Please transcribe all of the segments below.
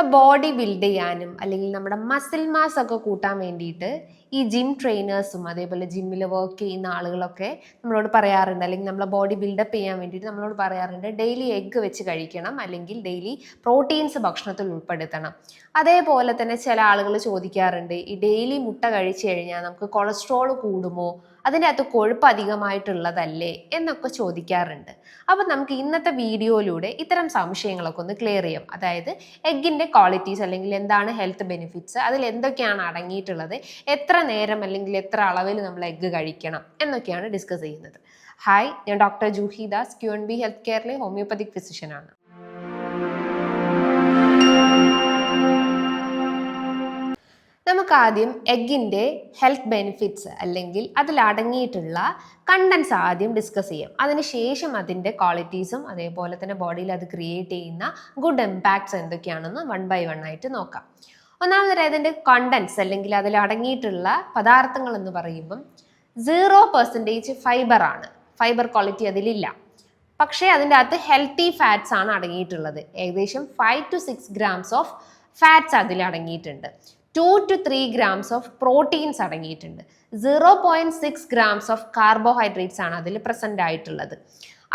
നമ്മളെ body build ചെയ്യാനും അല്ലെങ്കിൽ നമ്മുടെ മസിൽ മാസ് ഒക്കെ കൂട്ടാൻ വേണ്ടിയിട്ട് ഈ ജിം ട്രെയിനേഴ്സും അതേപോലെ ജിമ്മിൽ വർക്ക് ചെയ്യുന്ന ആളുകളൊക്കെ നമ്മളോട് പറയാറുണ്ട്. അല്ലെങ്കിൽ നമ്മളെ ബോഡി ബിൽഡപ്പ് ചെയ്യാൻ വേണ്ടിയിട്ട് നമ്മളോട് പറയാറുണ്ട്. ഡെയിലി എഗ്ഗ് വെച്ച് കഴിക്കണം. അല്ലെങ്കിൽ ഡെയിലി പ്രോട്ടീൻസ് ഭക്ഷണത്തിൽ ഉൾപ്പെടുത്തണം. അതേപോലെ തന്നെ ചില ആളുകൾ ചോദിക്കാറുണ്ട് ഈ ഡെയിലി മുട്ട കഴിച്ചു കഴിഞ്ഞാൽ നമുക്ക് കൊളസ്ട്രോൾ കൂടുമോ? അതിന്റെ അകത്ത് കൊഴുപ്പ് അധികമായിട്ടുള്ളതല്ലേ? എന്നൊക്കെ ചോദിക്കാറുണ്ട്. അപ്പം നമുക്ക് ഇന്നത്തെ വീഡിയോയിലൂടെ ഇത്തരം സംശയങ്ങളൊക്കെ ഒന്ന് ക്ലിയർ ചെയ്യാം. അതായത് എഗ്ഗിന്റെ ക്വാളിറ്റീസ് അല്ലെങ്കിൽ എന്താണ് ഹെൽത്ത് ബെനിഫിറ്റ്സ് അതിൽ എന്തൊക്കെയാണ് അടങ്ങിയിട്ടുള്ളത് എത്ര നേരം അല്ലെങ്കിൽ എത്ര അളവിൽ നമ്മൾ എഗ്ഗ് കഴിക്കണം എന്നൊക്കെയാണ് ഡിസ്കസ് ചെയ്യുന്നത്. ഹായ് ഞാൻ doctor Juhi Das Q N B health കെയറിലെ homeopathic ഫിസിഷ്യനാണ് നമുക്ക് ആദ്യം എഗ്ഗിന്റെ ഹെൽത്ത് ബെനിഫിറ്റ്സ് അല്ലെങ്കിൽ അതിൽ അടങ്ങിയിട്ടുള്ള കണ്ടൻസ് ആദ്യം ഡിസ്കസ് ചെയ്യാം അതിനുശേഷം അതിന്റെ ക്വാളിറ്റീസും അതേപോലെ തന്നെ ബോഡിയിൽ അത് ക്രിയേറ്റ് ചെയ്യുന്ന ഗുഡ് ഇമ്പാക്ട്സ് എന്തൊക്കെയാണെന്ന് വൺ ബൈ വൺ ആയിട്ട് നോക്കാം ഒന്നാമതായി അതിന്റെ കണ്ടൻസ് അല്ലെങ്കിൽ അതിൽ അടങ്ങിയിട്ടുള്ള പദാർത്ഥങ്ങൾ എന്ന് പറയുമ്പം സീറോ പെർസെന്റേജ് ഫൈബർ ആണ് ഫൈബർ ക്വാളിറ്റി അതിലില്ല പക്ഷേ അതിന്റെ അകത്ത് ഹെൽത്തി ഫാറ്റ്സ് ആണ് അടങ്ങിയിട്ടുള്ളത് ഏകദേശം five to six grams of fats അതിൽ അടങ്ങിയിട്ടുണ്ട് two two three grams of proteins അടങ്ങിയിട്ടുണ്ട്. Zero point six grams of carbohydrates ആണ് അതിൽ പ്രസന്റ് ആയിട്ടുള്ളത്.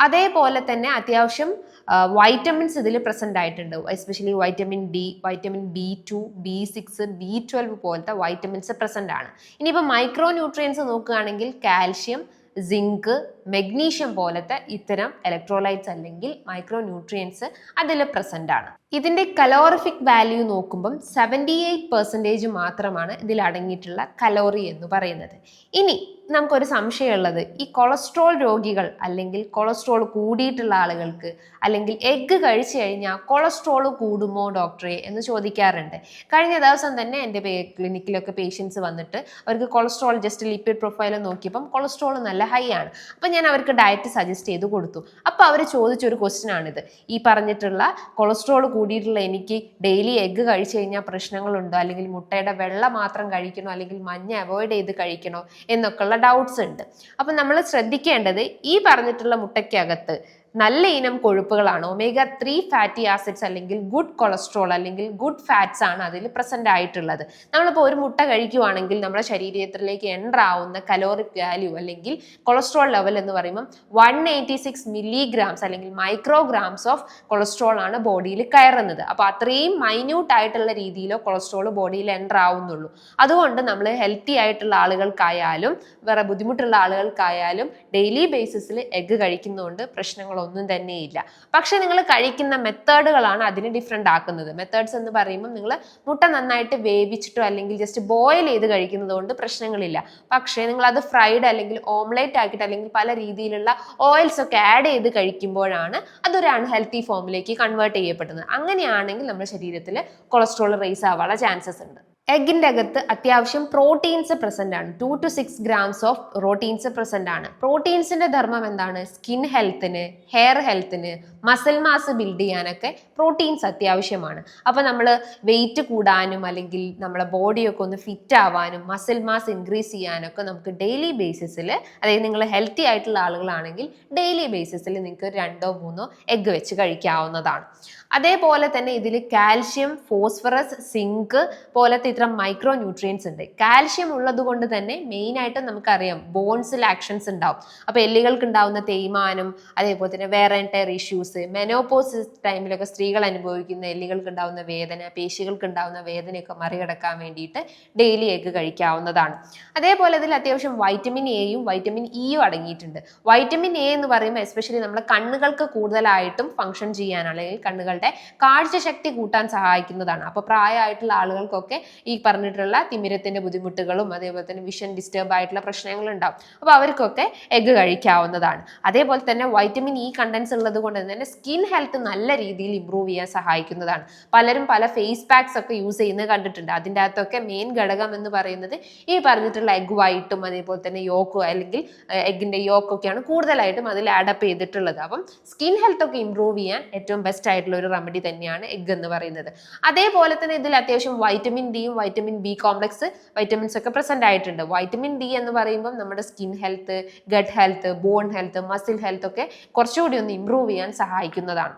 അതേപോലെ തന്നെ അത്യാവശ്യം വൈറ്റമിൻസ് ഇതിൽ പ്രസന്റ് ആയിട്ടുണ്ട്. Especially vitamin D vitamin B two B six B twelve പോലത്തെ വൈറ്റമിൻസ് പ്രസന്റ് ആണ്. ഇനിയിപ്പോൾ മൈക്രോ ന്യൂട്രിയൻസ് നോക്കുകയാണെങ്കിൽ കാൽഷ്യം സിങ്ക് മെഗ്നീഷ്യം പോലത്തെ ഇത്തരം ഇലക്ട്രോലൈറ്റ്സ് അല്ലെങ്കിൽ മൈക്രോ ന്യൂട്രിയൻസ് അതിൽ പ്രസന്റ് ആണ്. ഇതിന്റെ കലോറിഫിക് വാല്യൂ നോക്കുമ്പം സെവന്റി എയ്റ്റ് പെർസെന്റേജ് മാത്രമാണ് ഇതിൽ അടങ്ങിയിട്ടുള്ള കലോറി എന്ന് പറയുന്നത്. ഇനി നമുക്കൊരു സംശയമുള്ളത് ഈ കൊളസ്ട്രോൾ രോഗികൾ അല്ലെങ്കിൽ കൊളസ്ട്രോൾ കൂടിയിട്ടുള്ള ആളുകൾക്ക് അല്ലെങ്കിൽ എഗ്ഗ് കഴിച്ചു കഴിഞ്ഞാൽ കൊളസ്ട്രോൾ കൂടുമോ ഡോക്ടറെ എന്ന് ചോദിക്കാറുണ്ട്. കഴിഞ്ഞ ദിവസം തന്നെ എന്റെ ക്ലിനിക്കിലൊക്കെ പേഷ്യൻസ് വന്നിട്ട് അവർക്ക് കൊളസ്ട്രോൾ ജസ്റ്റ് ലിപ്പിഡ് പ്രൊഫൈൽ നോക്കിയപ്പം കൊളസ്ട്രോൾ നല്ല ഹൈ ആണ്. അപ്പം ഞാൻ അവർക്ക് ഡയറ്റ് സജസ്റ്റ് ചെയ്ത് കൊടുത്തു. അപ്പോൾ അവർ ചോദിച്ചൊരു ക്വസ്റ്റ്യൻ ആണിത്. ഈ പറഞ്ഞിട്ടുള്ള കൊളസ്ട്രോൾ കൂടിയിട്ടുള്ള എനിക്ക് ഡെയിലി എഗ്ഗ് കഴിച്ചു കഴിഞ്ഞാൽ പ്രശ്നങ്ങളുണ്ടോ? അല്ലെങ്കിൽ മുട്ടയുടെ വെള്ള മാത്രം കഴിക്കണോ? അല്ലെങ്കിൽ മഞ്ഞ അവോയ്ഡ് ചെയ്ത് കഴിക്കണോ? എന്നൊക്കെയുള്ള ഡൗട്ട്സ് ഉണ്ട്. അപ്പം നമ്മൾ ശ്രദ്ധിക്കേണ്ടത് ഈ പറഞ്ഞിട്ടുള്ള മുട്ടയ്ക്കകത്ത് നല്ല ഇനം കൊഴുപ്പുകളാണ്. ഒമേഗ ത്രീ ഫാറ്റി ആസിഡ്സ് അല്ലെങ്കിൽ ഗുഡ് കൊളസ്ട്രോൾ അല്ലെങ്കിൽ ഗുഡ് ഫാറ്റ്സ് ആണ് അതിൽ പ്രസന്റ് ആയിട്ടുള്ളത്. നമ്മളിപ്പോൾ ഒരു മുട്ട കഴിക്കുവാണെങ്കിൽ നമ്മുടെ ശരീരത്തിലേക്ക് എന്റർ ആവുന്ന കലോറിക് വാല്യൂ അല്ലെങ്കിൽ കൊളസ്ട്രോൾ ലെവൽ എന്ന് പറയുമ്പോൾ വൺ എയ്റ്റി സിക്സ് മില്ലിഗ്രാംസ് അല്ലെങ്കിൽ മൈക്രോഗ്രാംസ് ഓഫ് കൊളസ്ട്രോൾ ആണ് ബോഡിയിൽ കയറുന്നത്. അപ്പോൾ അത്രയും മൈന്യൂട്ട് ആയിട്ടുള്ള രീതിയിലോ കൊളസ്ട്രോൾ ബോഡിയിൽ എന്റർ ആവുന്നുള്ളൂ. അതുകൊണ്ട് നമ്മൾ ഹെൽത്തി ആയിട്ടുള്ള ആളുകൾക്കായാലും വേറെ ബുദ്ധിമുട്ടുള്ള ആളുകൾക്കായാലും ഡെയിലി ബേസിസിൽ എഗ്ഗ് കഴിക്കുന്നതുകൊണ്ട് പ്രശ്നങ്ങളൊന്നും തന്നെയില്ല പക്ഷെ നിങ്ങൾ കഴിക്കുന്ന മെത്തേഡുകളാണ് അതിന് ഡിഫറെന്റ് ആക്കുന്നത്. മെത്തേഡ്സ് എന്ന് പറയുമ്പോൾ നിങ്ങൾ മുട്ട നന്നായിട്ട് വേവിച്ചിട്ടോ അല്ലെങ്കിൽ ജസ്റ്റ് ബോയിൽ ചെയ്ത് കഴിക്കുന്നത് കൊണ്ട് പ്രശ്നങ്ങളില്ല. പക്ഷേ നിങ്ങൾ അത് ഫ്രൈഡ് അല്ലെങ്കിൽ ഓംലേറ്റ് ആക്കിയിട്ട് അല്ലെങ്കിൽ പല രീതിയിലുള്ള ഓയിൽസ് ഒക്കെ ആഡ് ചെയ്ത് കഴിക്കുമ്പോഴാണ് അതൊരു അൺഹെൽത്തി ഫോമിലേക്ക് കൺവേർട്ട് ചെയ്യപ്പെടുന്നത്. അങ്ങനെയാണെങ്കിൽ നമ്മുടെ ശരീരത്തിൽ കൊളസ്ട്രോൾ റേസ് ആവാനുള്ള ചാൻസസ് ഉണ്ട്. എഗിന്റെ അകത്ത് അത്യാവശ്യം പ്രോട്ടീൻസ് പ്രസന്റ് ആണ്. Two two six grams of proteins present ആണ്. പ്രോട്ടീൻസിന്റെ ധർമ്മം എന്താണ്? സ്കിൻ ഹെൽത്തിന് ഹെയർ ഹെൽത്തിന് മസിൽ മാസ് ബിൽഡ് ചെയ്യാനൊക്കെ പ്രോട്ടീൻസ് അത്യാവശ്യമാണ്. അപ്പോൾ നമ്മൾ വെയിറ്റ് കൂടാനും അല്ലെങ്കിൽ നമ്മളെ ബോഡിയൊക്കെ ഒന്ന് ഫിറ്റ് ആവാനും മസിൽ മാസ് ഇൻക്രീസ് ചെയ്യാനൊക്കെ നമുക്ക് ഡെയിലി ബേസിസിൽ അതായത് നിങ്ങൾ ഹെൽത്തി ആയിട്ടുള്ള ആളുകളാണെങ്കിൽ ഡെയിലി ബേസിസിൽ നിങ്ങൾക്ക് രണ്ടോ മൂന്നോ എഗ്ഗ് വെച്ച് കഴിക്കാവുന്നതാണ്. അതേപോലെ തന്നെ ഇതിൽ കാൽഷ്യം ഫോസ്ഫറസ് സിങ്ക് പോലത്തെ ഇത്തരം മൈക്രോ ന്യൂട്രിയൻസ് ഉണ്ട്. കാൽഷ്യം ഉള്ളത് കൊണ്ട് തന്നെ മെയിനായിട്ട് നമുക്കറിയാം ബോൺസിൽ ആക്ഷൻസ് ഉണ്ടാവും. അപ്പോൾ എല്ലുകൾക്ക് ഉണ്ടാവുന്ന തേയ്മാനം അതേപോലെ തന്നെ വേറെ ടയർ ഇഷ്യൂസ് മെനോപോസ് ടൈമിലൊക്കെ സ്ത്രീകൾ അനുഭവിക്കുന്ന എല്ലുകൾക്ക് ഉണ്ടാവുന്ന വേദന പേശികൾക്ക് ഉണ്ടാവുന്ന വേദനയൊക്കെ മറികടക്കാൻ വേണ്ടിയിട്ട് ഡെയിലി എഗ്ഗ് കഴിക്കാവുന്നതാണ്. അതേപോലെ ഇതിൽ അത്യാവശ്യം വൈറ്റമിൻ എയും വൈറ്റമിൻ ഇയും അടങ്ങിയിട്ടുണ്ട്. വൈറ്റമിൻ എ എന്ന് പറയുമ്പോൾ എസ്പെഷ്യലി നമ്മുടെ കണ്ണുകൾക്ക് കൂടുതലായിട്ടും ഫങ്ഷൻ ചെയ്യാൻ അല്ലെങ്കിൽ കണ്ണുകളുടെ കാഴ്ചശക്തി കൂട്ടാൻ സഹായിക്കുന്നതാണ്. അപ്പോൾ പ്രായമായിട്ടുള്ള ആളുകൾക്കൊക്കെ ഈ പറഞ്ഞിട്ടുള്ള തിമിരത്തിന്റെ ബുദ്ധിമുട്ടുകളും അതേപോലെ തന്നെ വിഷൻ ഡിസ്റ്റർബ് ആയിട്ടുള്ള പ്രശ്നങ്ങൾ ഉണ്ടാവും അപ്പോൾ അവർക്കൊക്കെ എഗ്ഗ് കഴിക്കാവുന്നതാണ്. അതേപോലെ തന്നെ വൈറ്റമിൻ ഇ കണ്ടൻസ് ഉള്ളത് കൊണ്ട് തന്നെ സ്കിൻ ഹെൽത്ത് നല്ല രീതിയിൽ ഇമ്പ്രൂവ് ചെയ്യാൻ സഹായിക്കുന്നതാണ്. പലരും പല ഫേസ് പാക്സ് ഒക്കെ യൂസ് ചെയ്യുന്നത് കണ്ടിട്ടുണ്ട്. അതിന്റെ അകത്തൊക്കെ മെയിൻ ഘടകം എന്ന് പറയുന്നത് ഈ പറഞ്ഞിട്ടുള്ള എഗ് വൈറ്റും അതേപോലെ തന്നെ യോക്കോ അല്ലെങ്കിൽ എഗ്ഗിന്റെ യോക്കൊക്കെയാണ് കൂടുതലായിട്ടും അതിൽ ആഡപ്പ് ചെയ്തിട്ടുള്ളത്. അപ്പം സ്കിൻ ഹെൽത്ത് ഒക്കെ ഇമ്പ്രൂവ് ചെയ്യാൻ ഏറ്റവും ബെസ്റ്റ് ആയിട്ടുള്ള ഒരു റെമഡി തന്നെയാണ് എഗ് എന്ന് പറയുന്നത്. അതേപോലെ തന്നെ ഇതിൽ അത്യാവശ്യം വൈറ്റമിൻ ഡിയും വൈറ്റമിൻ ബി കോംപ്ലക്സ് വൈറ്റമിൻസ് ഒക്കെ പ്രസന്റ് ആയിട്ടുണ്ട്. വൈറ്റമിൻ ഡി എന്ന് പറയുമ്പോൾ നമ്മുടെ skin health gut health bone health muscle health ഒക്കെ കുറച്ചുകൂടി ഒന്ന് ഇമ്പ്രൂവ് ചെയ്യാൻ സഹായിക്കുന്നതാണ്.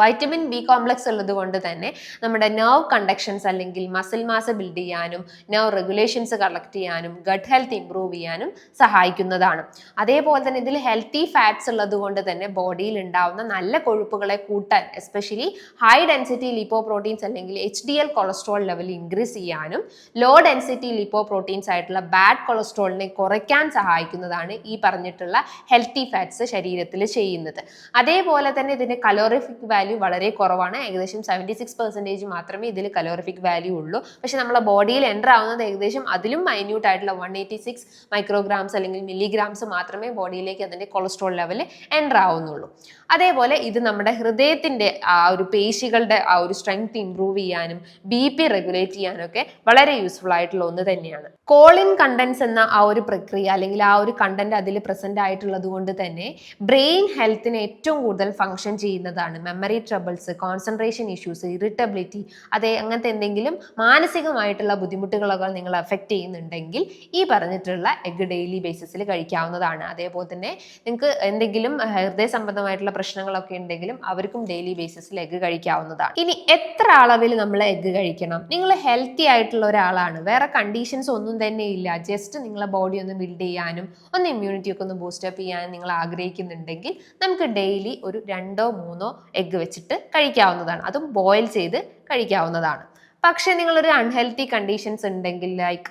വൈറ്റമിൻ ബി കോംപ്ലക്സ് ഉള്ളത് കൊണ്ട് തന്നെ നമ്മുടെ നെർവ് കണ്ടക്ഷൻസ് അല്ലെങ്കിൽ മസിൽ മാസ് ബിൽഡ് ചെയ്യാനും നെർവ് റെഗുലേഷൻസ് കളക്ട് ചെയ്യാനും ഗട്ട് ഹെൽത്ത് ഇംപ്രൂവ് ചെയ്യാനും സഹായിക്കുന്നതാണ്. അതേപോലെ തന്നെ ഇതിൽ ഹെൽത്തി ഫാറ്റ്സ് ഉള്ളത് കൊണ്ട് തന്നെ ബോഡിയിൽ ഉണ്ടാവുന്ന നല്ല കൊഴുപ്പുകളെ കൂട്ടാൻ especially high density lipo proteins അല്ലെങ്കിൽ H D L cholesterol level increase ചെയ്യാനും ലോ ഡെൻസിറ്റി ലിപ്പോ പ്രോട്ടീൻസ് ആയിട്ടുള്ള ബാഡ് കൊളസ്ട്രോളിനെ കുറയ്ക്കാൻ സഹായിക്കുന്നതാണ് ഈ പറഞ്ഞിട്ടുള്ള ഹെൽത്തി ഫാറ്റ്സ് ശരീരത്തിൽ ചെയ്യുന്നത്. അതേപോലെ തന്നെ ഇതിന്റെ കലോറിഫിക് വാല്യൂ വളരെ കുറവാണ്. ഏകദേശം സെവന്റി സിക്സ് പെർസെന്റേജ് മാത്രമേ ഇതിൽ കലോറിഫിക് വാല്യൂ ഉള്ളൂ. പക്ഷേ നമ്മളെ ബോഡിയിൽ എന്റർ ആവുന്നത് ഏകദേശം അതിലും മൈന്യൂട്ട് ആയിട്ടുള്ള വൺ എയ്റ്റി സിക്സ് മൈക്രോഗ്രാംസ് അല്ലെങ്കിൽ മില്ലിഗ്രാംസ് മാത്രമേ ബോഡിയിലേക്ക് അതിന്റെ കൊളസ്ട്രോൾ ലെവൽ എന്റർ ആവുന്നുള്ളൂ. അതേപോലെ ഇത് നമ്മുടെ ഹൃദയത്തിന്റെ ആ ഒരു പേശികളുടെ ആ ഒരു സ്ട്രെങ്ത് ഇംപ്രൂവ് ചെയ്യാനും ബി പി റെഗുലേറ്റ് ചെയ്യാനൊക്കെ വളരെ യൂസ്ഫുൾ ആയിട്ടുള്ള ഒന്ന് തന്നെയാണ്. കോളിൻ കണ്ടൻസ് എന്ന ആ ഒരു പ്രക്രിയ അല്ലെങ്കിൽ ആ ഒരു കണ്ടന്റ് അതിൽ പ്രസന്റ് ആയിട്ടുള്ളത് കൊണ്ട് തന്നെ ബ്രെയിൻ ഹെൽത്തിന് ഏറ്റവും കൂടുതൽ ഫങ്ഷൻ ചെയ്യുന്നതാണ് memory troubles concentration issues irritability അതേ അങ്ങനത്തെ എന്തെങ്കിലും മാനസികമായിട്ടുള്ള ബുദ്ധിമുട്ടുകളൊക്കെ നിങ്ങൾ എഫക്റ്റ് ചെയ്യുന്നുണ്ടെങ്കിൽ ഈ പറഞ്ഞിട്ടുള്ള എഗ് ഡെയിലി ബേസിസിൽ കഴിക്കാവുന്നതാണ്. അതേപോലെ തന്നെ നിങ്ങൾക്ക് എന്തെങ്കിലും ഹൃദയ സംബന്ധമായിട്ടുള്ള പ്രശ്നങ്ങളൊക്കെ ഉണ്ടെങ്കിലും അവർക്കും ഡെയിലി ബേസിസിൽ എഗ് കഴിക്കാവുന്നതാണ്. ഇനി എത്ര അളവിൽ നമ്മൾ എഗ് കഴിക്കണം? നിങ്ങൾ ഹെൽത്തി ആയിട്ടുള്ള ഒരാളാണ്. വേറെ കണ്ടീഷൻസ് ഒന്നും തന്നെ ഇല്ല. ജസ്റ്റ് നിങ്ങളെ ബോഡി ഒന്ന് ബിൽഡ് ചെയ്യാനും ഒന്ന് ഇമ്മ്യൂണിറ്റി ഒക്കെ ഒന്ന് ബൂസ്റ്റപ്പ് ചെയ്യാനും നിങ്ങൾ ആഗ്രഹിക്കുന്നുണ്ടെങ്കിൽ നമുക്ക് ഡെയിലി ഒരു രണ്ടോ മൂന്നോ എഗ്ഗ് വെച്ചിട്ട് കഴിക്കാവുന്നതാണ്. അതും ബോയിൽ ചെയ്ത് കഴിക്കാവുന്നതാണ്. പക്ഷേ നിങ്ങളൊരു അൺഹെൽത്തി കണ്ടീഷൻസ് ഉണ്ടെങ്കിൽ ലൈക്ക്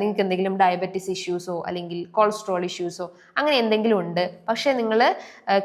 നിങ്ങൾക്ക് എന്തെങ്കിലും ഡയബറ്റിസ് ഇഷ്യൂസോ അല്ലെങ്കിൽ കൊളസ്ട്രോൾ ഇഷ്യൂസോ അങ്ങനെ എന്തെങ്കിലും ഉണ്ട്. പക്ഷേ നിങ്ങൾ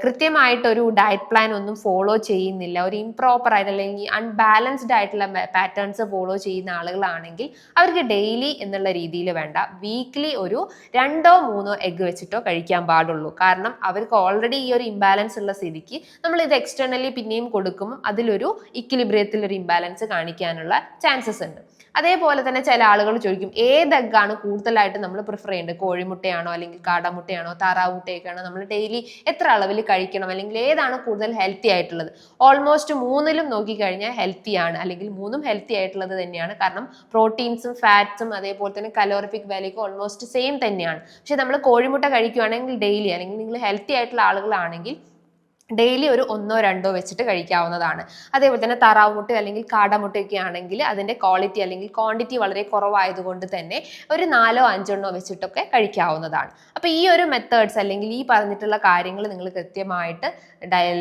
കൃത്യമായിട്ടൊരു ഡയറ്റ് പ്ലാൻ ഒന്നും ഫോളോ ചെയ്യുന്നില്ല. ഒരു ഇംപ്രോപ്പർ ആയിട്ട് അല്ലെങ്കിൽ അൺബാലൻസ്ഡ് ആയിട്ടുള്ള പാറ്റേൺസ് ഫോളോ ചെയ്യുന്ന ആളുകളാണെങ്കിൽ അവർക്ക് ഡെയിലി എന്നുള്ള രീതിയിൽ വേണ്ട. വീക്ക്ലി ഒരു രണ്ടോ മൂന്നോ എഗ് വെച്ചിട്ടോ കഴിക്കാൻ പാടുള്ളൂ. കാരണം അവർക്ക് ഓൾറെഡി ഈ ഒരു ഇംബാലൻസ് ഉള്ള സ്ഥിതിക്ക് നമ്മൾ ഇത് എക്സ്റ്റേണലി പിന്നെയും കൊടുക്കുമ്പോൾ അതിലൊരു ഇക്വിലിബ്രിയത്തിൽ ഒരു ഇംബാലൻസ് കാണിക്കാനുള്ള ചാൻസസ് ഉണ്ട്. അതേപോലെ തന്നെ ചില ആളുകൾ ചോദിക്കും ഏത് എഗ്ഗാണ് കൂടുതലായിട്ട് നമ്മൾ പ്രിഫർ ചെയ്യേണ്ടത്? കോഴിമുട്ടയാണോ അല്ലെങ്കിൽ കാടമുട്ടയാണോ താറാവ് മുട്ടയൊക്കെയാണോ നമ്മൾ ഡെയിലി എത്ര അളവിൽ കഴിക്കണം? അല്ലെങ്കിൽ ഏതാണ് കൂടുതൽ ഹെൽത്തി ആയിട്ടുള്ളത്? ഓൾമോസ്റ്റ് മൂന്നിലും നോക്കിക്കഴിഞ്ഞാൽ ഹെൽത്തി ആണ്. അല്ലെങ്കിൽ മൂന്നും ഹെൽത്തി ആയിട്ടുള്ളത് തന്നെയാണ്. കാരണം പ്രോട്ടീൻസും ഫാറ്റ്സും അതേപോലെ തന്നെ കലോറിഫിക് വാല്യൂക്ക് ഓൾമോസ്റ്റ് സെയിം തന്നെയാണ്. പക്ഷെ നമ്മൾ കോഴിമുട്ട കഴിക്കുകയാണെങ്കിൽ ഡെയിലി അല്ലെങ്കിൽ നിങ്ങൾ ഹെൽത്തി ആയിട്ടുള്ള ആളുകളാണെങ്കിൽ ഡെയിലി ഒരു ഒന്നോ രണ്ടോ വെച്ചിട്ട് കഴിക്കാവുന്നതാണ്. അതേപോലെ തന്നെ താറാവ് അല്ലെങ്കിൽ കാടമുട്ടയൊക്കെ ആണെങ്കിൽ അതിന്റെ ക്വാളിറ്റി അല്ലെങ്കിൽ ക്വാണ്ടിറ്റി വളരെ കുറവായതുകൊണ്ട് തന്നെ ഒരു നാലോ അഞ്ചെണ്ണോ വെച്ചിട്ടൊക്കെ കഴിക്കാവുന്നതാണ്. അപ്പോൾ ഈ ഒരു മെത്തേഡ്സ് അല്ലെങ്കിൽ ഈ പറഞ്ഞിട്ടുള്ള കാര്യങ്ങൾ നിങ്ങൾ കൃത്യമായിട്ട്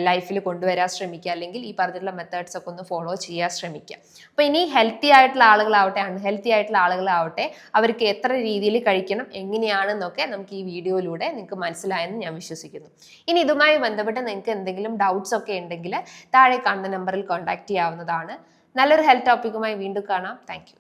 ലൈഫിൽ കൊണ്ടുവരാൻ ശ്രമിക്കുക അല്ലെങ്കിൽ ഈ പറഞ്ഞിട്ടുള്ള മെത്തേഡ്സ് ഒക്കെ ഒന്ന് ഫോളോ ചെയ്യാൻ ശ്രമിക്കുക. അപ്പോൾ ഇനി ഹെൽത്തി ആയിട്ടുള്ള ആളുകളാവട്ടെ അൺഹെൽത്തി ആയിട്ടുള്ള ആളുകളാവട്ടെ അവർക്ക് എത്ര രീതിയിൽ കഴിക്കണം എങ്ങനെയാണെന്നൊക്കെ നമുക്ക് ഈ വീഡിയോയിലൂടെ നിങ്ങൾക്ക് മനസ്സിലായെന്ന് ഞാൻ വിശ്വസിക്കുന്നു. ഇനി ഇതുമായി ബന്ധപ്പെട്ട് നിങ്ങൾക്ക് എന്തെങ്കിലും ഡൗട്ട്സ് ഒക്കെ ഉണ്ടെങ്കിൽ താഴെ കാണുന്ന നമ്പറിൽ കോൺടാക്ട് ചെയ്യാവുന്നതാണ്. നല്ലൊരു ഹെൽത്ത് ടോപ്പിക്കുമായി വീണ്ടും കാണാം. താങ്ക്